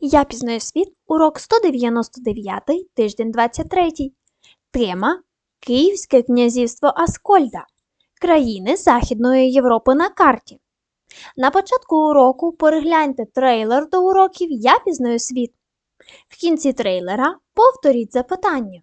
Я пізнаю світ, урок 199, тиждень 23. Тема Київське князівство Аскольда. Країни Західної Європи на карті. На початку уроку перегляньте трейлер до уроків Я пізнаю світ. В кінці трейлера повторіть запитання.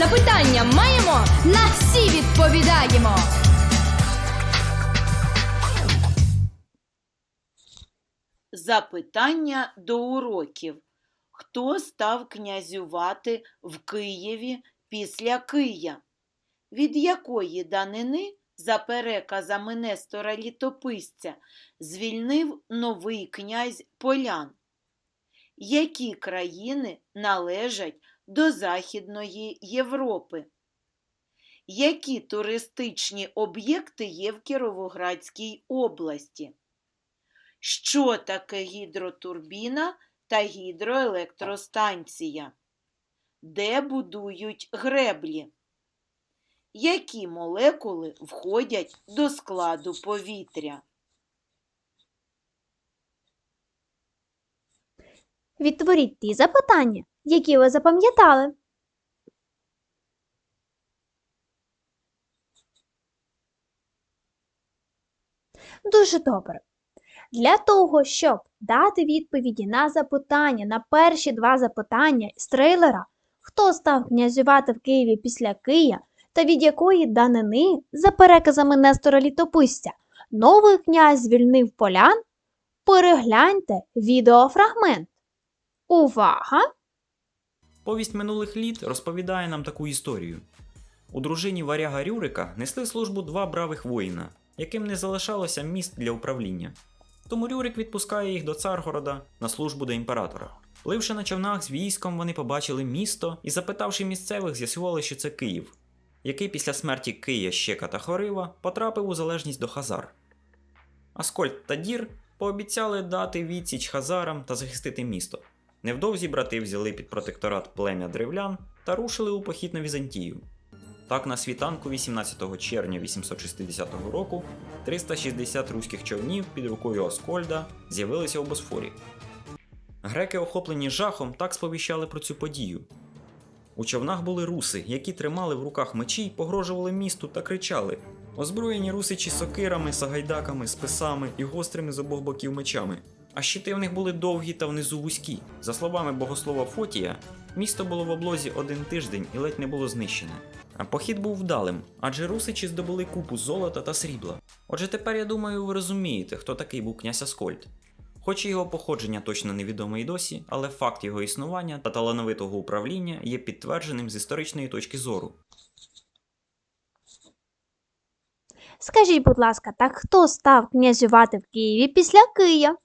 Запитання маємо, на всі відповідаємо. Запитання до уроків. Хто став князювати в Києві після Кия? Від якої данини, за переказами Нестора Літописця, звільнив новий князь Полян? Які країни належать до Західної Європи? Які туристичні об'єкти є в Кіровоградській області? Що таке гідротурбіна та гідроелектростанція? Де будують греблі? Які молекули входять до складу повітря? Відтворіть ті запитання, які ви запам'ятали. Дуже добре. Для того, щоб дати відповіді на запитання, на перші два запитання з трейлера, хто став князювати в Києві після Кия та від якої данини, за переказами Нестора Літописця, новий князь звільнив полян, перегляньте відеофрагмент. Увага! Повість минулих літ розповідає нам таку історію. У дружині варяга Рюрика несли службу два бравих воїна, яким не залишалося міст для управління. Тому Рюрик відпускає їх до Царгорода на службу до імператора. Пливши на човнах з військом, вони побачили місто і, запитавши місцевих, з'ясували, що це Київ, який після смерті Кия, Щека та Хорива потрапив у залежність до Хазар. Аскольд та Дір пообіцяли дати відсіч Хазарам та захистити місто. Невдовзі брати взяли під протекторат плем'я древлян та рушили у похід на Візантію. Так, на світанку 18 червня 860 року 360 руських човнів під рукою Аскольда з'явилися у Босфорі. Греки, охоплені жахом, так сповіщали про цю подію. У човнах були руси, які тримали в руках мечі, погрожували місту та кричали. Озброєні русичі сокирами, сагайдаками, списами і гострими з обох боків мечами. А щити в них були довгі та внизу вузькі. За словами богослова Фотія, місто було в облозі один тиждень і ледь не було знищене. А похід був вдалим, адже русичі здобули купу золота та срібла. Отже, тепер я думаю, ви розумієте, хто такий був князь Аскольд. Хоч і його походження точно невідоме й досі, але факт його існування та талановитого управління є підтвердженим з історичної точки зору. Скажіть, будь ласка, так хто став князювати в Києві після Кия?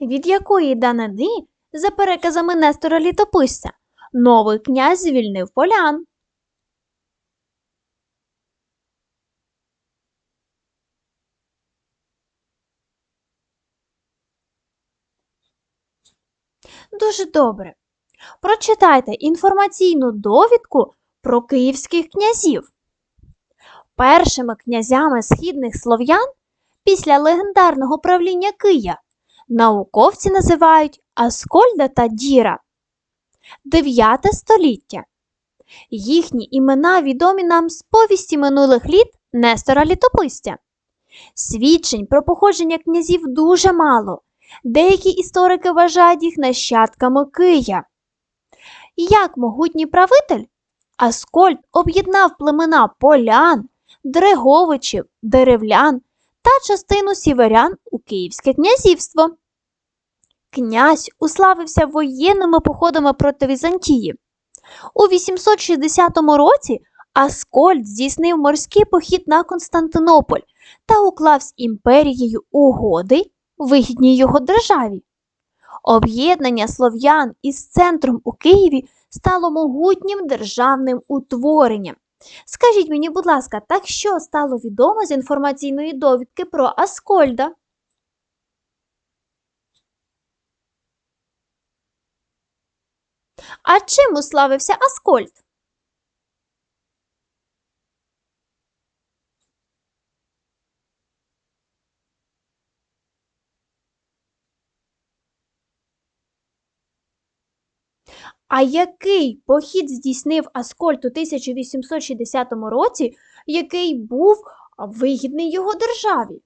Від якої данини, за переказами Нестора Літописця, новий князь звільнив полян? Дуже добре. Прочитайте інформаційну довідку про київських князів. Першими князями східних слов'ян після легендарного правління Кия науковці називають Аскольда та Діра. 9 століття. Їхні імена відомі нам з повісті минулих літ Нестора Літописця. Свідчень про походження князів дуже мало. Деякі історики вважають їх нащадками Кия. Як могутній правитель, Аскольд об'єднав племена полян, Дреговичів, деревлян та частину сіверян у Київське князівство. Князь уславився воєнними походами проти Візантії. У 860 році Аскольд здійснив морський похід на Константинополь та уклав з імперією угоди, вигідні його державі. Об'єднання слов'ян із центром у Києві стало могутнім державним утворенням. Скажіть мені, будь ласка, так що стало відомо з інформаційної довідки про Аскольда? А чим уславився Аскольд? А який похід здійснив Аскольд у 1860 році, який був вигідний його державі?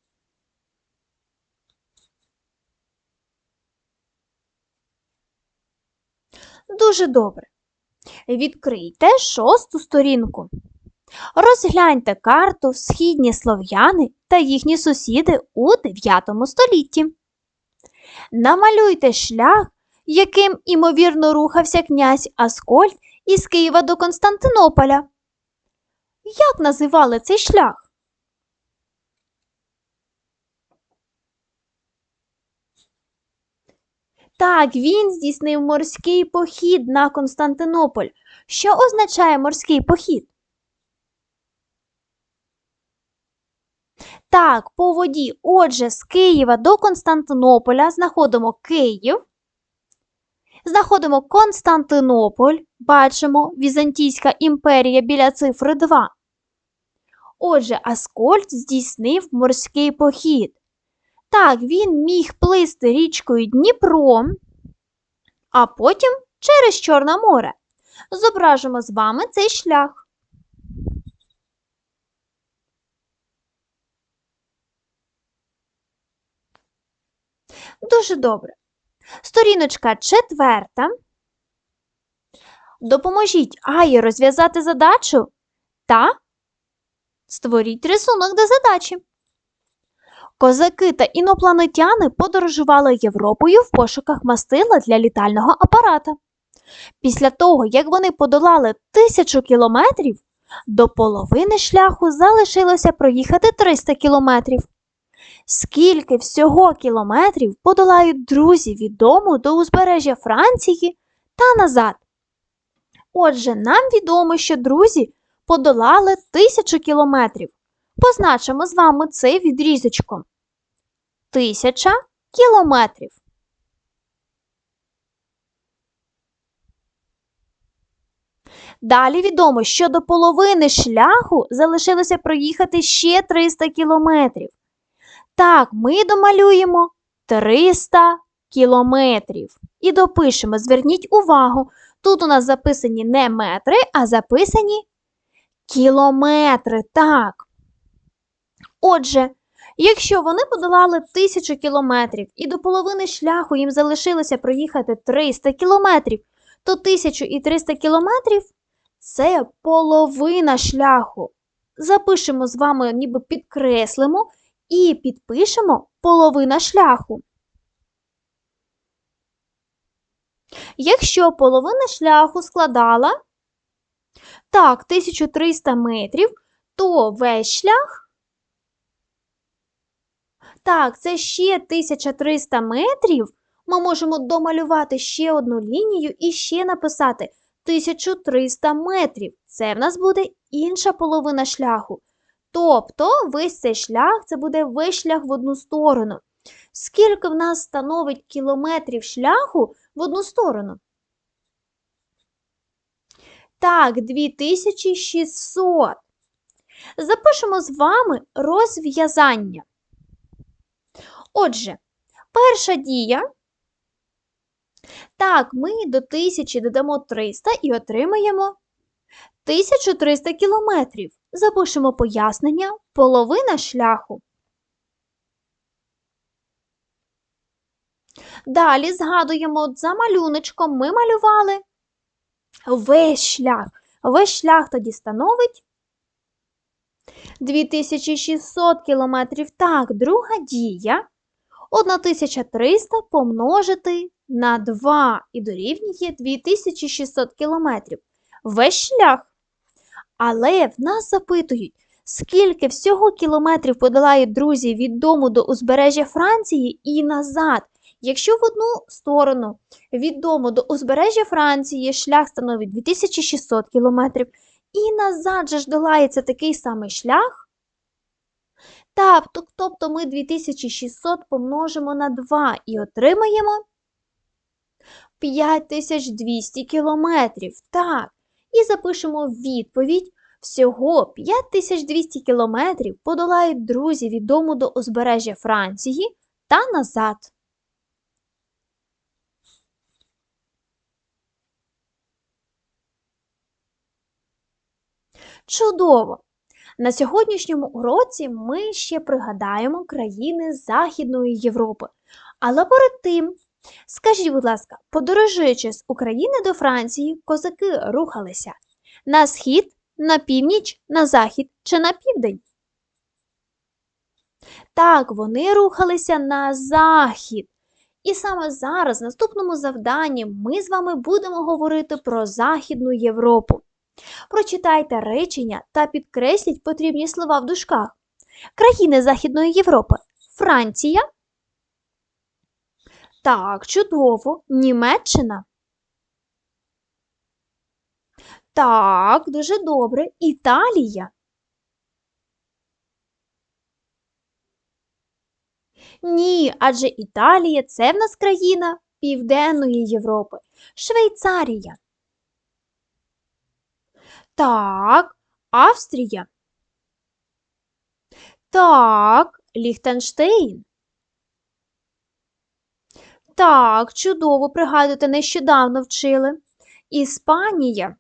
Дуже добре. Відкрийте шосту сторінку. Розгляньте карту Східні слов'яни та їхні сусіди у 9 столітті. Намалюйте шлях, яким імовірно рухався князь Аскольд із Києва до Константинополя. Як називали цей шлях? Так, він здійснив морський похід на Константинополь. Що означає морський похід? Так, по воді. Отже, з Києва до Константинополя знаходимо Київ. Знаходимо Константинополь, бачимо Візантійська імперія біля цифри 2. Отже, Аскольд здійснив морський похід. Так, він міг плисти річкою Дніпром, а потім через Чорне море. Зображимо з вами цей шлях. Дуже добре. Сторіночка четверта. Допоможіть Аї розв'язати задачу та створіть рисунок до задачі. Козаки та інопланетяни подорожували Європою в пошуках мастила для літального апарата. Після того, як вони подолали тисячу кілометрів, до половини шляху залишилося проїхати 300 кілометрів. Скільки всього кілометрів подолають друзі від дому до узбережжя Франції та назад? Отже, нам відомо, що друзі подолали тисячу кілометрів. Позначимо з вами цей відрізочком. Тисяча кілометрів. Далі відомо, що до половини шляху залишилося проїхати ще 300 кілометрів. Так, ми домалюємо 300 кілометрів. І допишемо, зверніть увагу, тут у нас записані не метри, а записані кілометри. Так. Отже, якщо вони подолали 1000 кілометрів і до половини шляху їм залишилося проїхати 300 кілометрів, то 1300 кілометрів це половина шляху. Запишемо з вами, ніби підкреслимо і підпишемо половина шляху. Якщо половина шляху складала так, 1300 метрів, то весь шлях так, це ще 1300 метрів. Ми можемо домалювати ще одну лінію і ще написати 1300 метрів. Це в нас буде інша половина шляху. Тобто весь цей шлях це буде весь шлях в одну сторону. Скільки в нас становить кілометрів шляху в одну сторону? Так, 2600. Запишемо з вами розв'язання. Отже, перша дія. Так, ми до 1000 додамо 300 і отримаємо 1300 кілометрів. Запишемо пояснення половина шляху. Далі згадуємо, за малюночком ми малювали весь шлях. Весь шлях тоді становить 2600 кілометрів. Так, друга дія. 1300 помножити на 2 і дорівнює 2600 кілометрів. Весь шлях. Але в нас запитують, скільки всього кілометрів подолають друзі від дому до узбережжя Франції і назад. Якщо в одну сторону від дому до узбережжя Франції шлях становить 2600 кілометрів, і назад же ж долається такий самий шлях. Так, тобто ми 2600 помножимо на 2 і отримаємо 5200 кілометрів. Так, і запишемо відповідь. Всього 5200 кілометрів подолають друзі від дому до узбережжя Франції та назад. Чудово! На сьогоднішньому уроці ми ще пригадаємо країни Західної Європи. Але перед тим, скажіть, будь ласка, подорожуючи з України до Франції, козаки рухалися на схід, на північ, на захід чи на південь? Так, вони рухалися на захід. І саме зараз, в наступному завданні, ми з вами будемо говорити про Західну Європу. Прочитайте речення та підкресліть потрібні слова в дужках. Країни Західної Європи. Франція. Так, чудово. Німеччина. Так, дуже добре. Італія. Ні, адже Італія це в нас країна Південної Європи. Швейцарія. Так, Австрія. Так, Ліхтенштейн. Так, чудово, пригадуєте, нещодавно вчили. Іспанія.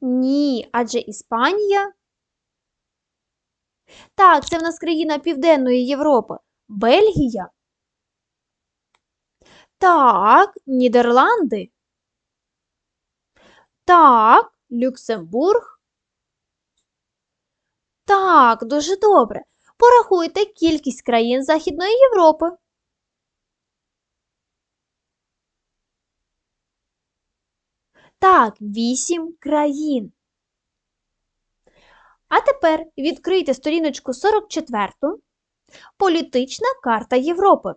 Ні, адже Іспанія. Так, це в нас країна Південної Європи. Бельгія. Так, Нідерланди. Так, Люксембург. Так, дуже добре. Порахуйте кількість країн Західної Європи. Так, вісім країн. А тепер відкрийте сторіночку 44. Політична карта Європи.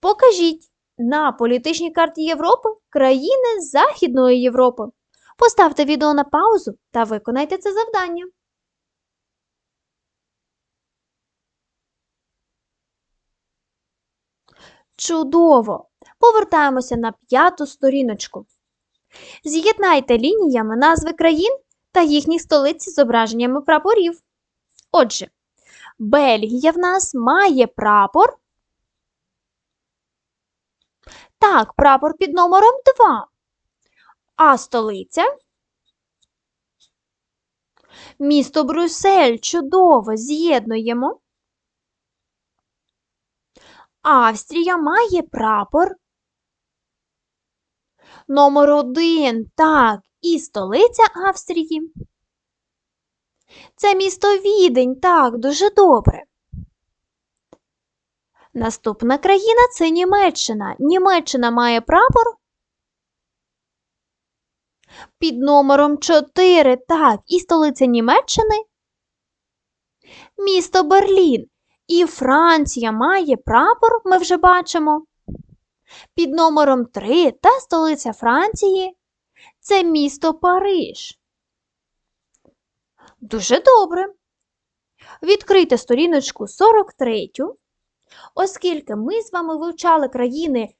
Покажіть на політичній карті Європи країни Західної Європи. Поставте відео на паузу та виконайте це завдання. Чудово! Повертаємося на п'яту сторіночку. З'єднайте лініями назви країн та їхніх столиць з зображеннями прапорів. Отже, Бельгія в нас має прапор. Так, прапор під номером 2. А столиця? Місто Брюссель. Чудово, з'єднуємо. Австрія має прапор. Номер один. Так, і столиця Австрії. Це місто Відень. Так, дуже добре. Наступна країна це Німеччина. Німеччина має прапор. Під номером 4. Так, і столиця Німеччини. Місто Берлін. І Франція має прапор, ми вже бачимо. Під номером 3 та столиця Франції це місто Париж. Дуже добре. Відкрийте сторіночку 43, оскільки ми з вами вивчали країни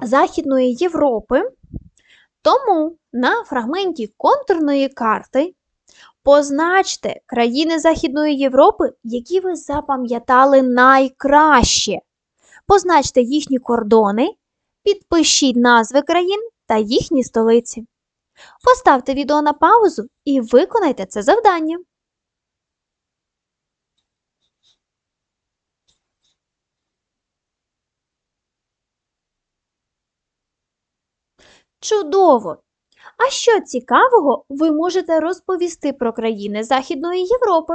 Західної Європи, тому на фрагменті контурної карти позначте країни Західної Європи, які ви запам'ятали найкраще. Позначте їхні кордони, підпишіть назви країн та їхні столиці. Поставте відео на паузу і виконайте це завдання. Чудово! А що цікавого ви можете розповісти про країни Західної Європи?